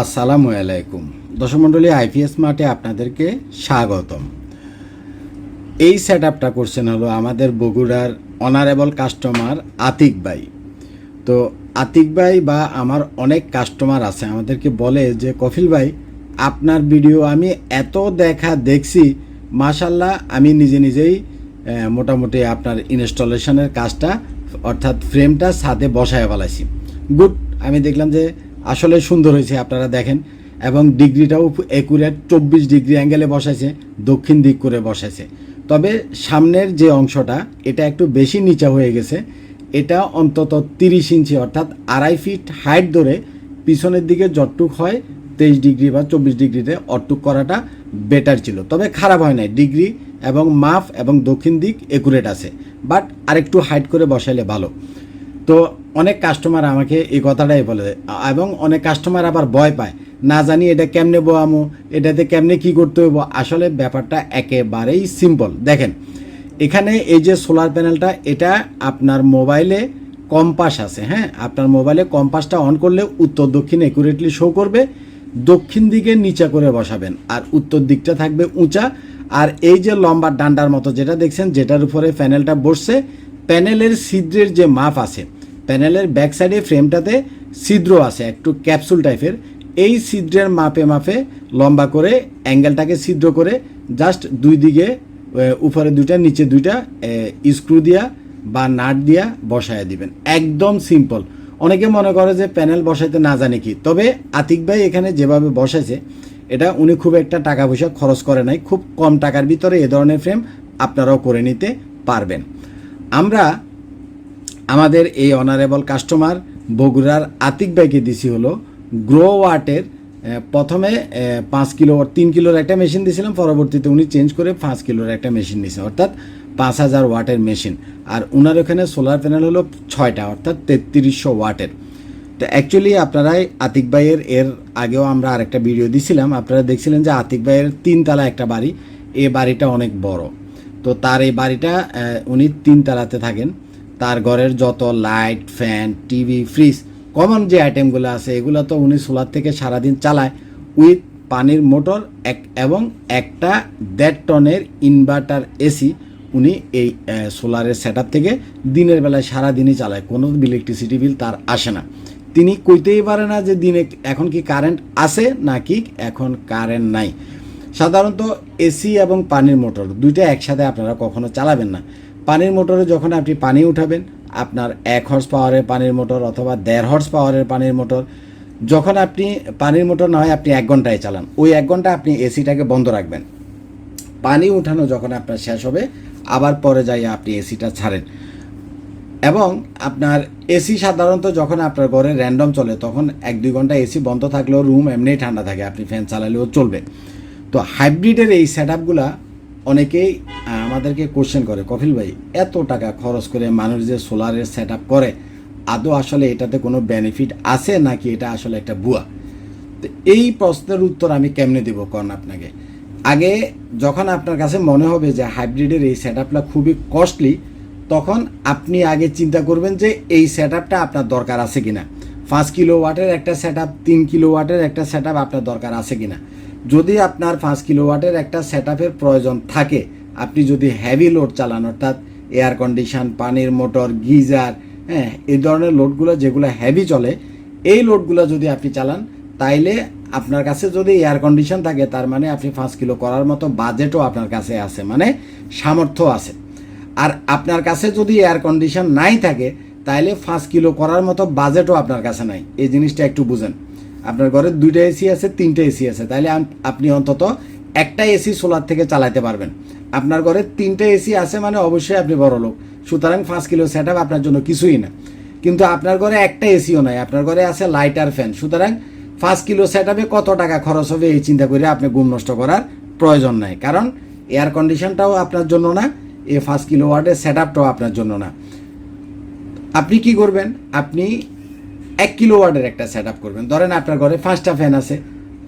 আসসালামু আলাইকুম। দর্শক মণ্ডলী আইপিএস মাঠে আপনাদেরকে স্বাগতম। এই সেট আপটা করছেন হলো আমাদের বগুড়ার অনারেবল কাস্টমার আতিক ভাই। তো আতিক ভাই বা আমার অনেক কাস্টমার আছে, আমাদেরকে বলে যে, কফিল ভাই, আপনার ভিডিও আমি এত দেখা দেখছি মাশাল্লাহ আমি নিজে নিজেই মোটামুটি আপনার ইনস্টলেশনের কাজটা, অর্থাৎ ফ্রেমটা ছাদে বসায় ফেলাইছি। গুড, আমি দেখলাম যে আসলে সুন্দর হয়েছে, আপনারা দেখেন। এবং ডিগ্রিটাও একুরেট চব্বিশ ডিগ্রি অ্যাঙ্গেলে বসাইছে, দক্ষিণ দিক করে বসাইছে। তবে সামনের যে অংশটা, এটা একটু বেশি নিচা হয়ে গেছে। এটা অন্তত তিরিশ ইঞ্চি, অর্থাৎ আড়াই ফিট হাইট ধরে পিছনের দিকে যতটুক হয়, তেইশ ডিগ্রি বা চব্বিশ ডিগ্রিতে অটুক করাটা বেটার ছিল। তবে খারাপ হয় নাই, ডিগ্রি এবং মাফ এবং দক্ষিণ দিক একুরেট আছে। বাট আরেকটু হাইট করে বসাইলে ভালো। তো অনেক কাস্টমার আমাকে এই কথাটাই বলে, এবং অনেক কাস্টমার আবার ভয় পায়, না জানি এটা কেমনে বোয়ামো, এটাতে কেমনে কি করতে হইব? আসলে ব্যাপারটা একেবারেই সিম্পল দেখেন, এখানে এই যে সোলার প্যানেলটা এটা আপনার মোবাইলে কম্পাস আছে হ্যাঁ? আপনার মোবাইলে কম্পাসটা অন করলে উত্তর, দক্ষিণ একুরেটলি শো করবে, দক্ষিণ দিকে নিচা করে বসাবেন, আর উত্তর দিকটা থাকবে উঁচা। আর এই যে লম্বা ডান্ডার মতো যেটা দেখছেন, যেটার উপরে প্যানেলটা বসছে প্যানেলের ছিদ্রের যে মাপ আছে, প্যানেলের ব্যাক সাইডে ফ্রেমটাতে ছিদ্র আছে, একটু ক্যাপসুল টাইপের এই ছিদ্রের মাপে মাপে লম্বা করে অ্যাঙ্গেলটাকে ছিদ্র করে জাস্ট দুই দিকে উপরে দুইটা, নিচে দুইটা স্ক্রু দিয়া বা নাট দিয়া বসায় দিবেন। একদম সিম্পল অনেকে মনে করে যে প্যানেল বসাইতে না জানে কি। তবে আতিক ভাই এখানে যেভাবে বসাইছে, এটা উনি খুব একটা টাকা পয়সা খরচ করে নাই। খুব কম টাকার ভিতরে এ ধরনের ফ্রেম আপনারাও করে নিতে পারবেন। আমরা আমাদের এই অনারেবল কাস্টমার বগুড়ার আতিক ভাইকে দিছি হলো গ্রো ওয়াটের প্রথমে পাঁচ কিলো তিন কিলোর একটা মেশিন দিয়েছিলাম পরবর্তীতে উনি চেঞ্জ করে পাঁচ কিলোর একটা মেশিন দিয়েছেন অর্থাৎ পাঁচ হাজার ওয়াটের মেশিন আর ওনার ওখানে সোলার প্যানেল হলো ছয়টা, অর্থাৎ তেত্রিশশো ওয়াটের তো অ্যাকচুয়ালি আপনারাই আতিক ভাইয়ের, এর আগেও আমরা আরেকটা ভিডিও দিছিলাম, আপনারা দেখছিলেন যে আতিক ভাইয়ের তিনতলা একটা বাড়ি, এ বাড়িটা অনেক বড়। তো তার এই বাড়িটা উনি তিনতলাতে থাকেন। তার ঘরের যত light fan TV fridge common যে আইটেমগুলো আছে, এগুলো তো উনি সোলার থেকে সারাদিন চালায় উইথ পানির মোটর এক এবং একটা দেড় টনের ইনভার্টার এসি উনি এই সোলারের সেট থেকে দিনের বেলায় সারাদিনই চালায়। কোনো ইলেকট্রিসিটি বিল তার আসে না। তিনি কইতেই পারে না যে দিনে এখন কি কারেন্ট আছে নাকি এখন কারেন্ট নাই। সাধারণত এসি এবং পানির মোটর, দুইটা একসাথে আপনারা কখনো চালাবেন না। পানির মোটরে যখন আপনি পানি উঠাবেন, আপনার এক হর্স পাওয়ারের পানির মোটর অথবা দেড় হর্স পাওয়ারের পানির মোটর, যখন আপনি পানির মোটর না হয় আপনি এক ঘন্টায় চালান। ওই এক ঘণ্টা আপনি এসিটাকে বন্ধ রাখবেন। পানি উঠানো যখন আপনার শেষ হবে, আবার পরে যাই আপনি এসিটা ছাড়েন। এবং আপনার এসি সাধারণত যখন আপনার ঘরে র্যান্ডম চলে, তখন এক দুই ঘণ্টা এসি বন্ধ থাকলেও রুম এমনিই ঠান্ডা থাকে, আপনি ফ্যান চালালেও চলবে। তো হাইব্রিডের এই সেট আপগুলা অনেকেই আমাদেরকে কোশ্চেন করে, কপিল ভাই, এত টাকা খরচ করে মানুষ যে সোলারের সেট আপ করে, আদৌ আসলে এটাতে কোনো বেনিফিট আছে নাকি এটা আসলে একটা ভুয়া? তো এই প্রশ্নের উত্তর আমি কেমনে দেবো কন আপনাকে? আগে যখন আপনার কাছে মনে হবে যে হাইব্রিডের এই সেট আপটা খুবই কস্টলি তখন আপনি আগে চিন্তা করবেন যে এই সেট আপটা আপনার দরকার আছে কিনা। পাঁচ কিলো ওয়াটের একটা সেট আপ তিন কিলো ওয়াটের একটা সেট আপ আপনার দরকার আছে কিনা। যদি আপনার পাঁচ কিলো ওয়াটের একটা সেট প্রয়োজন থাকে, আপনি যদি হেভি লোড চালান, অর্থাৎ এয়ার কন্ডিশন পানির মোটর গিজার হ্যাঁ এই ধরনের লোডগুলো যেগুলো হেভি চলে, এই লোডগুলো যদি আপনি চালান, তাইলে আপনার কাছে যদি এয়ার কন্ডিশন থাকে, তার মানে আপনি পাঁচ কিলো করার মতো বাজেটও আপনার কাছে আছে মানে সামর্থ্য আছে। আর আপনার কাছে যদি এয়ার কন্ডিশন নাই থাকে, তাইলে পাঁচ কিলো করার মতো বাজেটও আপনার কাছে নাই। এই জিনিসটা একটু বুঝেন। আপনার ঘরে দুইটা এসি আছে, তিনটে এসি আছে। তাহলে আপনি অন্তত একটা এসি সোলার থেকে চালাতে পারবেন। আপনার ঘরে তিনটে এসি আছে মানে অবশ্যই আপনি বড় লোক। সুতরাং পাঁচ কিলো সেট আপনার জন্য কিছুই না। কিন্তু আপনার ঘরে একটা এসিও নাই। আপনার ঘরে আছে লাইট আর ফ্যান সুতরাং পাঁচ কিলো সেট কত টাকা খরচ হবে এই চিন্তা করে আপনি ঘুম নষ্ট করার প্রয়োজন নাই। কারণ এয়ার কন্ডিশনটাও আপনার জন্য না এ পাঁচ কিলো ওয়ার্ডের সেট আপনার জন্য না। আপনি কি করবেন? আপনি এক কিলো ওয়ার্ডের একটা সেট আপ করবেন। ধরেন আপনার ঘরে পাঁচটা ফ্যান আছে।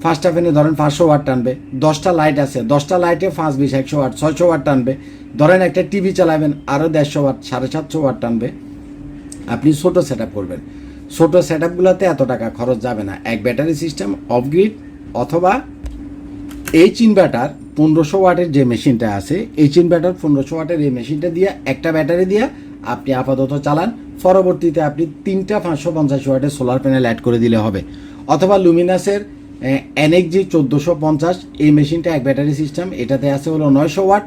পাঁচটা ফ্যানে ধরেন পাঁচশো ওয়াট টানবে। দশটা লাইট আছে। দশটা লাইটে পাঁচ, বিশ, একশো ওয়াট ছয়শো ওয়াট টানবে। ধরেন একটা টিভি চালাবেন আরও দেড়শো ওয়াট সাড়ে সাতশো ওয়াট টানবে। আপনি ছোটো সেট আপ করবেন। ছোট সেট আপগুলোতে এত টাকা খরচ যাবে না। এক ব্যাটারি সিস্টেম অফ গ্রিড অথবা এইচ ইনভার্টার পনেরোশো ওয়াটের যে মেশিনটা আছে এইচ ইনভার্টার পনেরোশো ওয়াটের এই মেশিনটা দিয়ে একটা ব্যাটারি দিয়ে আপনি আপাতত চালান। পরবর্তীতে আপনি তিনটা পাঁচশো পঞ্চাশ ওয়াটের সোলার প্যানেল অ্যাড করে দিলে হবে। অথবা লুমিনাসের এনএক্সজি চোদ্দোশো পঞ্চাশ, এই মেশিনটা এক ব্যাটারি সিস্টেম এটাতে আছে হলো নয়শো ওয়াট।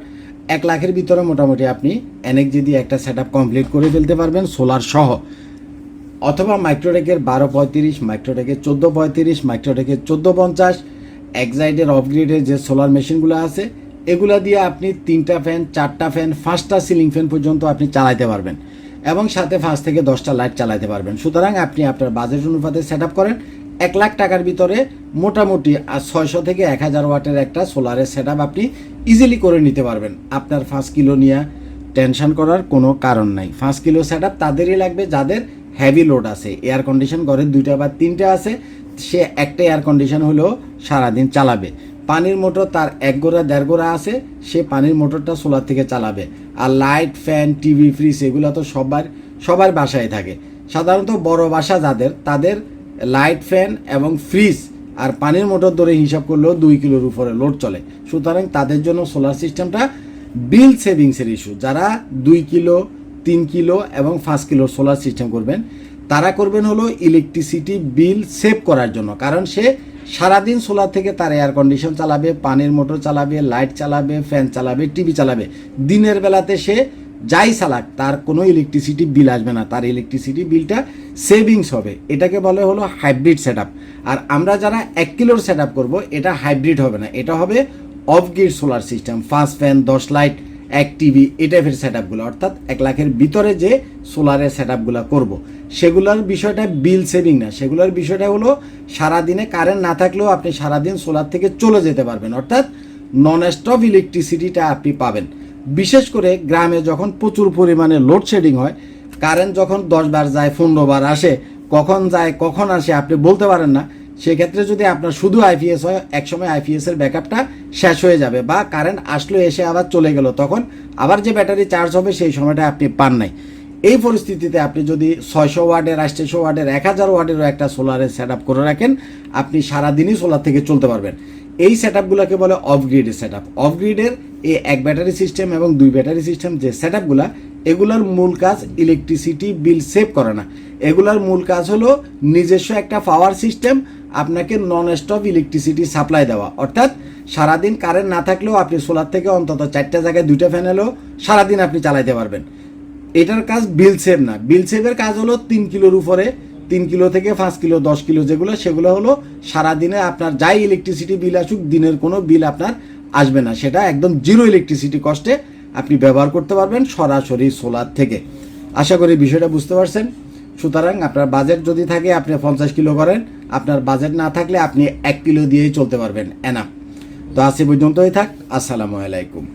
এক লাখের ভিতরে মোটামুটি আপনি এনএক্সজি দিয়ে একটা সেট কমপ্লিট করে ফেলতে পারবেন সোলার সহ। অথবা মাইক্রোটেকের বারো পঁয়ত্রিশ মাইক্রোটেকের চোদ্দ পঁয়ত্রিশ মাইক্রোটেকের চোদ্দ পঞ্চাশ এক্সাইডের অফগ্রেডের যে সোলার মেশিনগুলো আছে, এগুলা দিয়ে আপনি তিনটা ফ্যান চারটা ফ্যান পাঁচটা সিলিং ফ্যান পর্যন্ত আপনি চালাইতে পারবেন। এবং সাথে পাঁচ থেকে দশটা লাইট চালাতে পারবেন। সুতরাং আপনি আপনার বাজেট অনুপাতে সেট করেন। এক লাখ টাকার ভিতরে মোটামুটি ছয়শো থেকে এক হাজার ওয়াটের একটা সোলারের সেট আপনি ইজিলি করে নিতে পারবেন। আপনার পাঁচ কিলো নিয়ে টেনশন করার কোনো কারণ নাই। পাঁচ কিলো সেট তাদেরই লাগবে যাদের হ্যাভি লোড আছে। এয়ার কন্ডিশন ঘরে দুইটা বা তিনটা আছে, সে একটা এয়ার কন্ডিশন হলেও সারাদিন চালাবে। পানির মোটর তার এক গোড়া, দেড় গোড়া আছে, সে পানির মোটরটা সোলার থেকে চালাবে। আর লাইট, ফ্যান, টিভি, ফ্রিজ এগুলো তো সবার সবার বাসায় থাকে। সাধারণত বড় বাসা যাদের, তাদের লাইট, ফ্যান এবং ফ্রিজ আর পানির মোটর ধরে হিসাব করলেও দুই কিলোর উপরে লোড চলে। সুতরাং তাদের জন্য সোলার সিস্টেমটা বিল সেভিংসের ইস্যু যারা দুই কিলো, তিন কিলো এবং পাঁচ কিলো সোলার সিস্টেম করবেন, তারা করবেন হলো ইলেকট্রিসিটি বিল সেভ করার জন্য। কারণ সে সারাদিন সোলার থেকে তার এয়ার কন্ডিশন চালাবে, পানির মোটর চালাবে লাইট চালাবে ফ্যান চালাবে টিভি চালাবে। দিনের বেলাতে সে যাই চালাক, তার কোনো ইলেকট্রিসিটি বিল আসবে না। তার ইলেকট্রিসিটি বিলটা সেভিংস হবে। এটাকে বলে হলো হাইব্রিড সেট আর আমরা যারা এক কিলোর সেট আপ করব, এটা হাইব্রিড হবে না। এটা হবে off grid solar system first fan দশ লাইট এক টিভি এই টাইপের সেট আপগুলো অর্থাৎ এক লাখের ভিতরে যে সোলারের সেট আপগুলো করব। সেগুলোর বিষয়টা বিল সেভিং না। সেগুলোর বিষয়টা হলো সারাদিনে কারেন্ট না থাকলেও আপনি সারাদিন সোলার থেকে চলে যেতে পারবেন। অর্থাৎ নন স্টপ ইলেকট্রিসিটিটা আপনি পাবেন। বিশেষ করে গ্রামে যখন প্রচুর পরিমাণে লোডশেডিং হয় কারেন্ট যখন দশ বার যায়, পনেরো বার আসে, কখন যায়, কখন আসে আপনি বলতে পারেন না। সেক্ষেত্রে যদি আপনার শুধু আইপিএস হয়, একসময় আইপিএস এর ব্যাকআপটা শেষ হয়ে যাবে বা কারেন্ট আসলো, এসে আবার চলে গেল, তখন আবার যে ব্যাটারি চার্জ হবে সেই সময়টা আপনি পান নাই। এই পরিস্থিতিতে আপনি যদি ছয়শো ওয়ার্ডের আটশো ওয়ার্ডের এক হাজার ওয়ার্ডেরও একটা সোলারের সেট আপ করে রাখেন, আপনি সারাদিনই সোলার থেকে চলতে পারবেন। এই সেট আপগুলোকে বলে অফ গ্রিডের সেট আপ অফ গ্রিডের এই এক ব্যাটারি সিস্টেম এবং দুই ব্যাটারি সিস্টেম যে সেট আপগুলা এগুলোর মূল কাজ ইলেকট্রিসিটি বিল সেভ করে না। এগুলোর মূল কাজ হলো নিজস্ব একটা পাওয়ার সিস্টেম আপনাকে নন স্টপ ইলেকট্রিসিটি সাপ্লাই দেওয়া। অর্থাৎ সারাদিন কারেন্ট না থাকলেও আপনি সোলার থেকে অন্তত চারটা জায়গায় দুইটা ফ্যান এলেও সারাদিন আপনি চালাইতে পারবেন। এটার কাজ বিল সেভ না। বিল সেভের কাজ হলো তিন কিলোর উপরে, তিন কিলো থেকে পাঁচ কিলো, দশ কিলো যেগুলো, সেগুলো হলো সারাদিনে আপনার যাই ইলেকট্রিসিটি বিল আসুক, দিনের কোনো বিল আপনার আসবে না। সেটা একদম জিরো ইলেকট্রিসিটি কস্টে আপনি ব্যবহার করতে পারবেন সরাসরি সোলার থেকে। আশা করি বিষয়টা বুঝতে পারছেন। সুতরাং আপনার বাজেট যদি থাকে, আপনি পঞ্চাশ কিলো করেন আপনার বাজেট না থাকলে আপনি এক কিলো দিয়েই চলতে পারবেন। এনা তো আজ পর্যন্তই থাক। আসসালামু আলাইকুম।